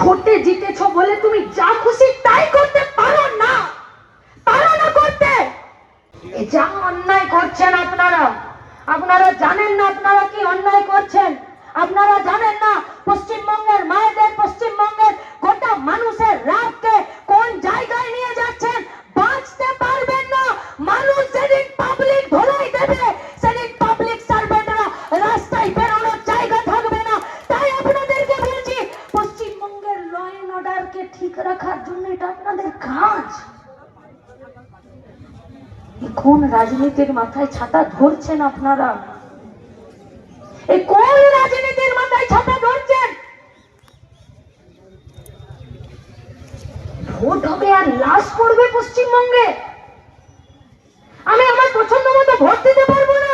ভোটে জিতেছো বলে তুমি যা খুশি তাই করতে পারো না। পারো না করতে। যা অন্যায় করছেন আপনারা। আপনারা জানেন না আপনারা কি অন্যায় করছেন। আপনারা জানেন না পশ্চিমবঙ্গের মায়েদের, পশ্চিমবঙ্গের গোটা মানুষের রাতকে কোন জায়গায় নিয়ে যাচ্ছেন? বাঁচতে পারবেন না। মানুষ যেদিন পাবলিক ধরাই দেবে কাজ? কোন রাজনীতির মাথায় ছাতা ধরছেন আপনারা? এই কোন রাজনীতির মাথায় ছাতা ধরছেন? ভোট হবে আর লাশ পড়বে পশ্চিমবঙ্গে। আমি আমার পছন্দ মতো ভোট দিতে পারব না।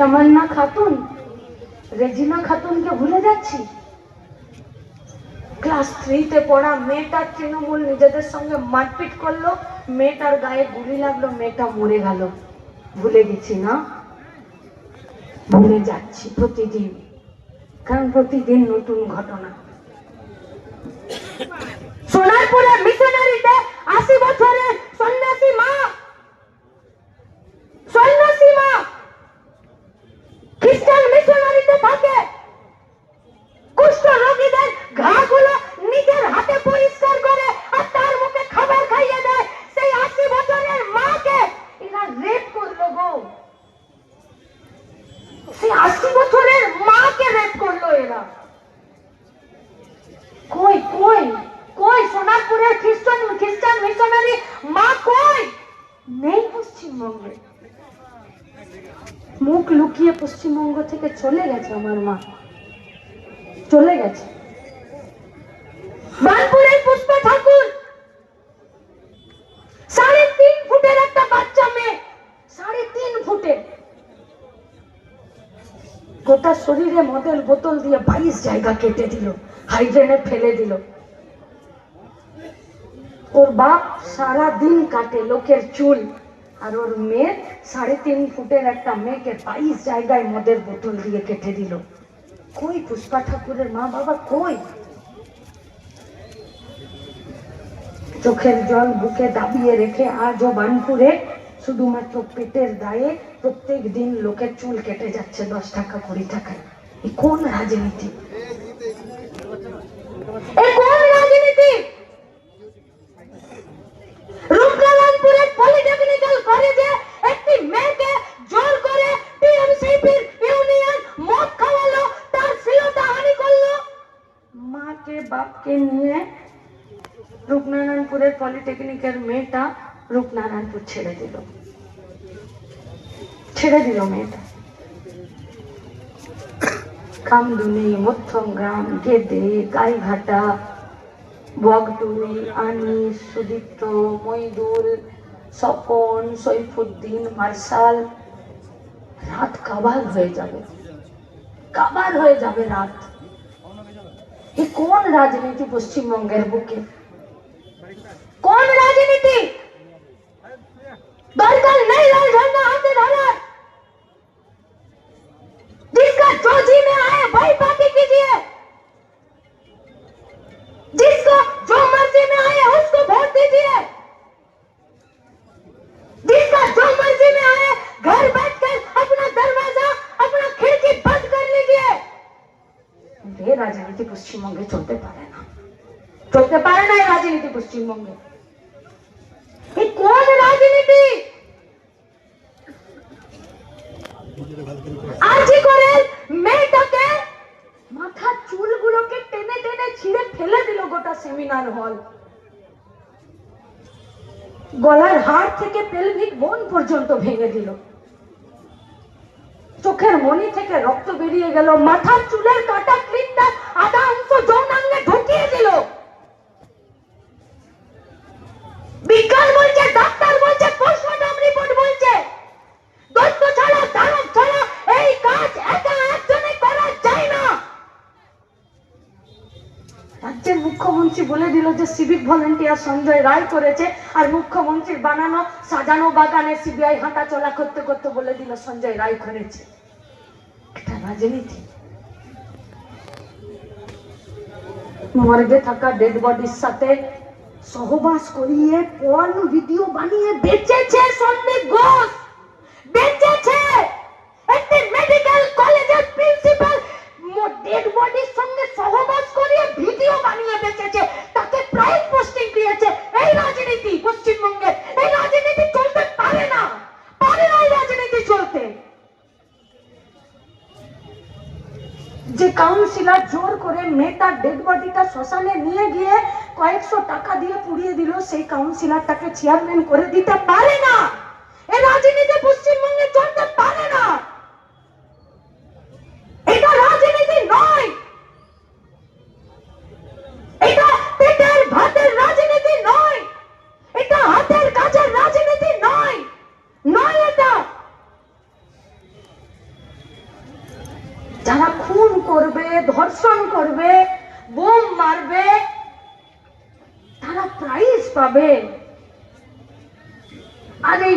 তামান্না খাতুন রেজিনা খাতুনকে ভুলে যাচ্ছি? ক্লাস থ্রিতে পড়া মেয়েটার তৃণমূল নিজেদের সঙ্গে মারপিট করল, মেয়েটার গায়ে গুলি লাগল, মেয়েটা মরে গেল। ভুলে গেছি না? ভুলে যাচ্ছি প্রতিদিন, কারণ প্রতিদিন নতুন ঘটনা। সোনারপুরের মিশনারিতে আশি বছরের সন্ন্যাসী মা সন্ন্যাসী মা খ্রিস্টান মিশনারিতে থাকে কুষ্ঠ রোগীদের ঘাগুলো নিজের হাতে পরিষ্কার করে আর তার মুখে খাবার খাইয়ে দেয় সেই আশি বছরের মাকে এরা রেপ করল গো সেই আশি বছরের মাকে রেপ করল এরা কই কই কই সোনারপুরের খ্রিস্টান খ্রিস্টান মিশনারি মা কই নেই পশ্চিমবঙ্গে। মুখ লুকিয়ে পশ্চিমবঙ্গ থেকে চলে গেছে আমার মা। চলে গেছে। গোটা শরীরে মদের বোতল দিয়ে বাইশ জায়গা কেটে দিল, হাইড্রেনে ফেলে দিল। ওর বাপ সারা দিন কাটে লোকের চুল, আর ওর মেয়ে সাড়ে তিন ফুটের একটা মেয়েকে বাইশ জায়গায় মদের বোতল দিয়ে কেটে দিল। কই পুষ্পা ঠাকুরের মা বাবা কই? চোখের জল বুকে দাবিয়ে রেখে আজও বানপুরে, শুধুমাত্র পেটের দায়ে প্রত্যেক দিন লোকের চুল কেটে যাচ্ছে দশ টাকা কুড়ি টাকায়। কোন রাজনীতি রূপনারায়ণপুরের পলিটেকনিক্যাল কলেজে একটি মেয়েকে জোর করে টিএমসিপির ইউনিয়ন মদ খাওয়ালো তার শ্লীলতা হানি করল মাকে বাপকে নিয়ে রূপনারায়ণপুরের পলিটেকনিকের মেয়েটা রূপনারায়ণপুর ছেড়ে দিল। ছেড়ে দিল মেয়েটা। Kamduni, Madhyamgram, Gede, Gaighata Bogtui Anis, Sudipta, Moidul, Swapan, Saifuddin, martial. রাত কাবার হয়ে যাবে। কাবার হয়ে যাবে রাত। এ কোন রাজনীতি পশ্চিমবঙ্গের বুকে? કોણ રાજનીતિ बर्गर नहीं, लाल झंडा हमने भारत जिसका जो जी में आए, वही पार्टी कीजिए। जिसको जो मर्ज़ी में आए, उसको वोट दीजिए। जिसका जो मर्ज़ी में आए, घर बैठकर अपना दरवाज़ा, अपना खिड़की बंद कर लीजिए। ये राजनीति पश्चिम बंगे चलते पा रहे ना। चलते पा रहे ना ये राजनीति पश्चिम बंगे। Seminar hall. গলার হাড় থেকে পেলভিক বোন পর্যন্ত ভেঙে দিল। চোখের মনি থেকে রক্ত বেরিয়ে গেল। মাথার চুলের কাটা ক্লিপটা আধা অংশ যৌনাঙ্গে ঢুকিয়ে দিল। মুখ্যমন্ত্রী বলে দিল যে সিভিক ভলেন্টিয়ার সঞ্জয় রায় করেছে আর মুখ্যমন্ত্রীর বানানো, সাজানো বাগানে সিবিআই হাঁটা চলা করতে করতে বলে দিল সঞ্জয় রায় করেছে। এটা রাজনীতি। মর্গে থাকা ডেড বডির সাথে সহবাস করিয়ে পর্ন ভিডিও বানিয়ে বেচেছে সন্দীপ ঘোষ। বেচেছে কাউন্সিলর জোর করে মেয়েটার ডেড বডিটা শ্মশানে নিয়ে গিয়ে কয়েকশো টাকা দিয়ে পুড়িয়ে দিল। সেই কাউন্সিলরটাকে চেয়ারম্যান করে দিতে পারে না এ রাজনীতি পশ্চিমবঙ্গে চলতে পারে না এটা রাজনীতি নয় এটা পেটের ভাতের রাজনীতি নয় এটা হাতের কাজের রাজনীতি নয় নয় এটা যারা খুন করবে ধর্ষণ করবে বোম মারবে তারা প্রাইজ পাবে আর এই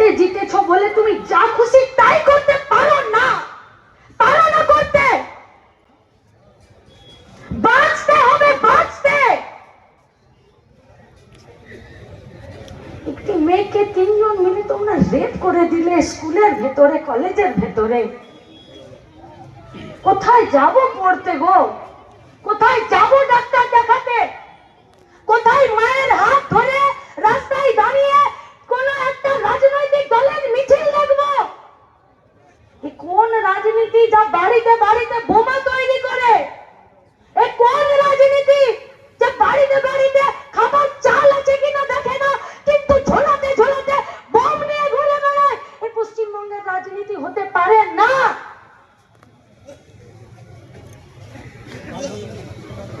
ভোটে জিতেছো বলে তুমি যা খুশি তাই করতে পারো না। পারো না করতে। বাঁচতে হবে, বাঁচতে। একটি মেয়েকে তিনজন মিলে তোমরা রেপ করে দিলে স্কুলের ভেতরে, কলেজের ভেতরে। কোথায় যাব পড়তে গো? কোথায় যাব ডাক্তার দেখাতে? কোথায় মায়ের হাত ধরে রাস্তায় দাঁড়িয়ে কোন একটা রাজনৈতিক দলের মিছিল দেখব এ কোন রাজনীতি যা বাড়িতে বাড়িতে বোমা তৈরি করে। কোন রাজনীতি? যে বাড়িতে বাড়িতে খাবার চাল আছে কিনা দেখে না, কিন্তু ঝোলাতে ঝোলাতে বোম নিয়ে ঘুরে বেড়ায়। এ পশ্চিমবঙ্গের রাজনীতি হতে পারে না।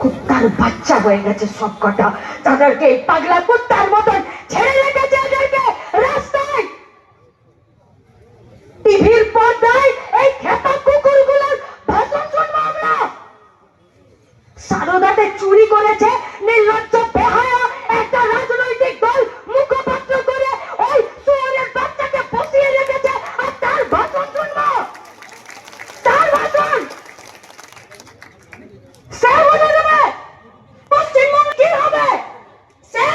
কুত্তার বাচ্চা হয়ে গেছে সব কটা তাদেরকে পাগলা কুত্তার মতন ছেড়ে রেখেছে এদেরকে রাস্তায় টিভির পর্দায় এই খেপা কুকুরগুলোর ভাষণ শুনব আমরা সারদাতে চুরি করেছে নির্লজ্জ বেহায়া একটা রাজনৈতিক দল মুখপাত্র করে ওই শুয়োরের বাচ্চাকে বসিয়ে রেখেছে আর তার ভাষণ শুনব তার ভাষণ সে বলে দেবে পশ্চিমবঙ্গ কি হবে সে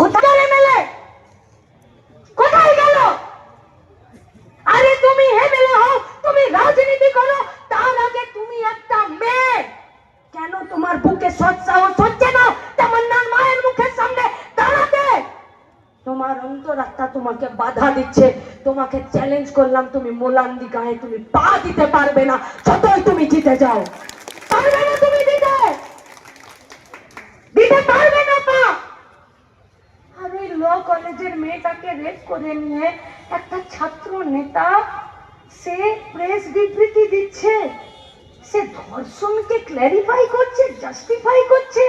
কোথায় এমএলএ কোথায় গেল আরে তুমি এমএলএ হও তুমি রাজনীতি করো তার আগে তুমি একটা মেয়ে কেন তোমার বুকে সৎ সাহস হচ্ছে না তামান্নার মায়ের মুখের সামনে দাঁড়াতে তোমার অন্তরাত্মা তোমাকে বাধা দিচ্ছে। তোমাকে চ্যালেঞ্জ করলাম, তুমি মোলান্দি গায়ে তুমি পা দিতে পারবে না। যতই তুমি জিতে যাও। পারবে না তুমি দিতে দিতে পারবে না পা। আর ওই ল কলেজের মেয়েটাকে রেপ করে নিয়ে একটা ছাত্র নেতা সে প্রেস বিবৃতি দিচ্ছে। সে ধর্ষণকে ক্ল্যারিফাই করছে জাস্টিফাই করছে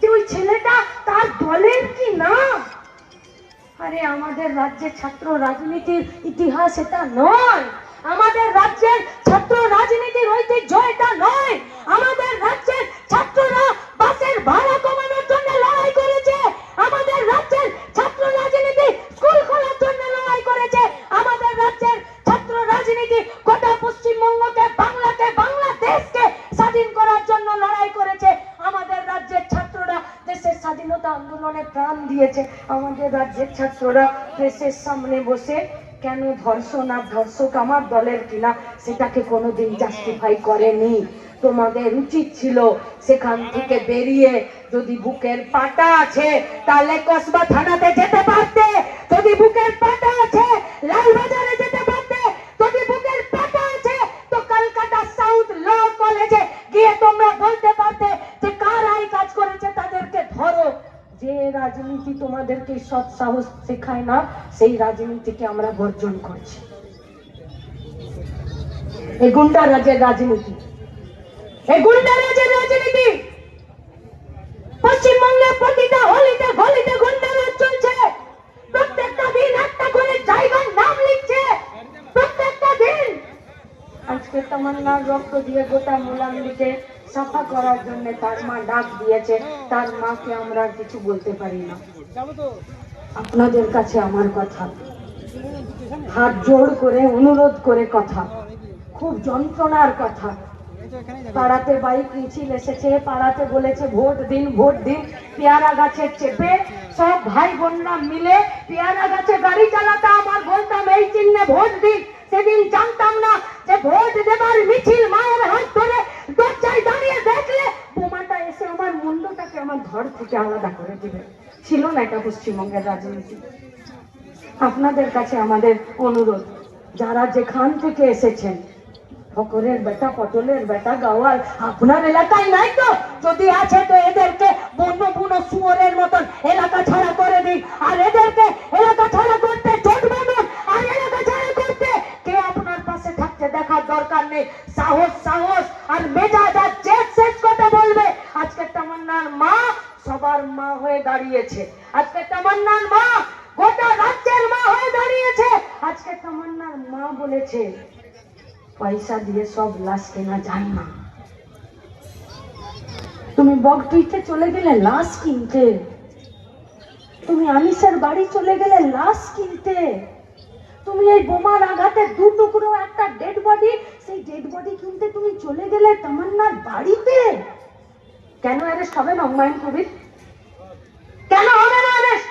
যে ওই ছেলেটা তার দলের আরে আমাদের রাজ্যের ছাত্র রাজনীতির ইতিহাস এটা নয়। আমাদের রাজ্যের ছাত্র রাজনীতির ঐতিহ্য এটা নয়। আমাদের রাজ্যের ছাত্ররা বাসের ভাড়া কমানোর জন্য লড়াই করেছে আমাদের রাজ্যের ছাত্র রাজনীতি স্কুল খোলার জন্য লড়াই করেছে আমাদের রাজ্যের ছাত্র রাজনীতি গোটা পশ্চিমবঙ্গকে বাংলাকে বাংলাদেশকে স্বাধীন করার জন্য লড়াই করেছে আমাদের রাজ্যের ছাত্ররা দেশের স্বাধীনতা আন্দোলনে প্রাণ দিয়েছে আমাদের রাজ্যের ছাত্ররা। প্রেসের সামনে বসে কেন ধর্ষণ আর ধর্ষক আমার দলের কিনা সেটাকে কোনোদিন জাস্টিফাই করেনি। তোমাদের উচিত ছিল সেখান থেকে বেরিয়ে যদি বুকের পাটা আছে তাহলে কসবা থানাতে যেতে পারতে। যদি বুকের পাটা আছে লালবাজারে যেতে পারতে। যদি বুকের পাটা আছে তো কলকাতা সাউথ ল কলেজে গিয়ে তোমরা বলতে পারতে যে কারা এই কাজ করেছে তাদেরকে ধরো যে রাজনীতি তোমাদেরকে সৎ সাহস শেখায় না, সেই রাজনীতিকে আমরা বর্জন করছি। এই গুন্ডা রাজের রাজনীতি। এই গুন্ডা রাজের রাজনীতি। পশ্চিমবঙ্গে প্রতিটা হলিতে গলিতে গুন্ডারাজ চলছে প্রত্যেকটা দিন একটা করে জায়গার নাম লিখছে প্রত্যেকটা দিন আজকে তামান্নার রক্ত দিয়ে গোটা মোলামদিকে সাফা করার জন্য তার মা ডাক দিয়েছে। তার মাকে আমরা কিছু বলতে পারি না। আপনাদের কাছে আমার কথা। হাত জোড় করে, অনুরোধ করে কথা। খুব যন্ত্রণার কথা। পাড়াতে বাইক মিছিল এসেছে, পাড়াতে বলেছে, ভোট দিন ভোট দিন, পেয়ারা গাছের চেপে সব ভাই বোনরা মিলে পেয়ারা গাছে গাড়ি চালাতে আমার বলতাম এই চিহ্নে ভোট দিন। সেদিন জানতাম না যে ভোট দেবার মিছিল মায়ের হাত ধরে দরজায় দাঁড়িয়ে দেখলে বোমাটা এসে আমার মুন্ডটাকে আমার ঘর থেকে আলাদা করে দিবে। ছিল না এটা পশ্চিমবঙ্গের রাজনীতি। আপনাদের কাছে আমাদের অনুরোধ, যারা যেখান থেকে এসেছেন, ফকরের বেটা, পটলের বেটা, গাওয়াল, আপনার এলাকায় নাই তো? যদি আছে তো এদেরকে বন্য বুনো শুয়োরের মতন এলাকা ছাড়া করে দিন। আর এদেরকে এলাকা ছাড়া করতে পাশে দেখার দরকার নেই। সাহস সাহস আর মেজাজ আর জেদ শেষ কথা বলবে, আজকে তামান্নার মা সবার মা হয়ে দাঁড়িয়েছে। আজকে তামান্নার মা গোটা রাজ্যের মা হয়ে দাঁড়িয়েছে। আজকে তামান্নার মা বলেছে, পয়সা দিয়ে সব লাশ কেনা যায় না। তুমি বগটুইতে চলে গেলে লাশ কিনতে। তুমি আনিসের বাড়ি চলে গেলে লাশ কিনতে। তুমি এই বোমার আঘাতে দু টুকরো একটা ডেড বডি সেই ডেড বডি কিনতে তুমি চলে গেলে তামান্নার বাড়িতে? কেন অ্যারেস্ট হবে না হুমায়ুন কবির? কেন হবে না অ্যারেস্ট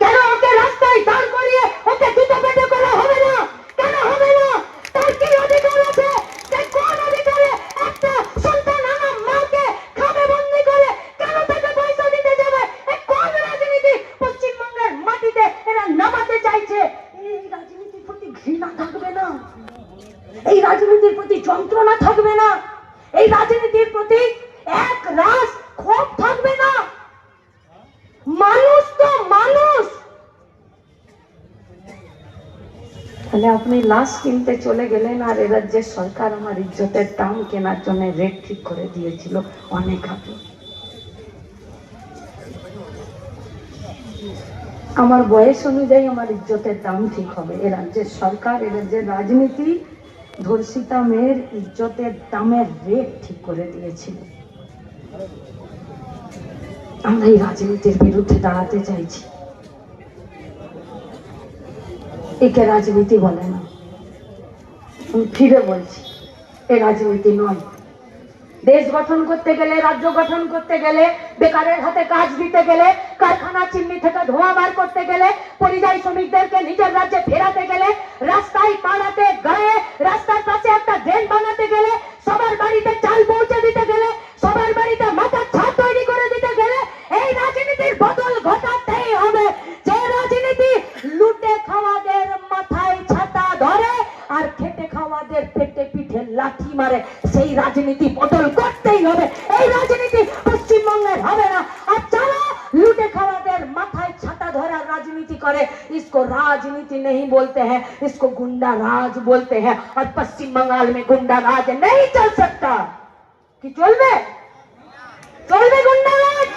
কেন ওকে রাস্তায় দাঁড় করিয়ে ওকে দুটো পেটে করা হবে না কেন হবে না তার কি অধিকার আছে সে কোন অধিকারে একটা সন্তান আমার মাকে খাবে বন্দি করে কেন তাকে পয়সা দিতে যাবে এ কোন রাজনীতি পশ্চিমবঙ্গের মাটিতে এরা নামাতে চাইছে এই রাজনীতির প্রতি ঘৃণা থাকবে না এই রাজনীতির প্রতি যন্ত্রণা থাকবে না। এই রাজনীতির প্রতি এক রাস ক্ষোভ থাকবে না। মানুষ তো মানুষ। তাহলে আপনি লাশ কিনতে চলে গেলেন আর এ রাজ্যের সরকার আমার ইজ্জতের দাম কেনার জন্য রেট ঠিক করে দিয়েছিল অনেক আগে। আমার বয়স অনুযায়ী আমার ইজ্জতের দাম ঠিক হবে। এ রাজ্যের সরকার, এ রাজ্যের রাজনীতি ধর্ষিতা মেয়ের ইজ্জতের দামের রেট ঠিক করে দিয়েছিল। আমরা এই রাজনীতির বিরুদ্ধে দাঁড়াতে চাইছি। একে রাজনীতি বলে না। ফিরে বলছি, এ রাজনীতি নয়। দেশ গঠন করতে গেলে, রাজ্য গঠন করতে গেলে, বেকারের হাতে কাজ দিতে গেলে, কারখানা চিমনি থেকে ধোঁয়া বার করতে গেলে, পরিযায়ী শ্রমিকদেরকে নিজের রাজ্যে ফেরাতে গেলে, রাস্তায় পাড়াতে গায়ে, রাস্তার পাশে একটা ড্রেন বানাতে গেলে, সবার বাড়িতে চাল পৌঁছে রাজনীতি বদল করতেই হবে এই রাজনীতি পশ্চিমবঙ্গের হবে না আর যারা লুটে খাওয়াদের মাথায় ছাতা ধরা राजनीति करे इसको राजनीति नहीं बोलते हैं इसको गुंडा राज बोलते हैं और पश्चिम बंगाल में गुंडा राज नहीं चल सकता कि चलबे চলবে গুন্ডারাজ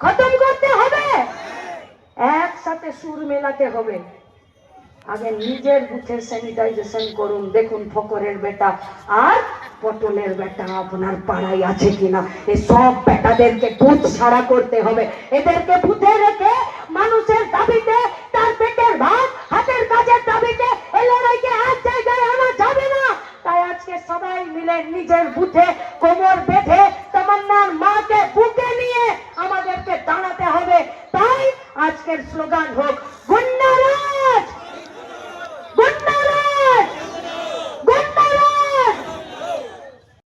খতম করতে হবে একসাথে সুর মেলাতে হবে আগে নিজের বুথের স্যানিটাইজেশন করুন। দেখুন ফকরের বেটা আর পটলের বেটা আপনার পাড়ায় আছে কিনা। এই সব বেটাদেরকে বুথ ছাড়া করতে হবে। এদেরকে বুথে রেখে মানুষের দাবিতে, তার পেটের ভাত, হাতের কাজের দাবিতে এই লড়াইকে এক জায়গায় আনা যাবে না। তাই আজকে সবাই মিলে নিজের বুথে কোমর বেঁধে তামান্নার মাকে বুকে নিয়ে আমাদেরকে দাঁড়াতে হবে। তাই আজকের স্লোগান হোক গুন্ডারাজ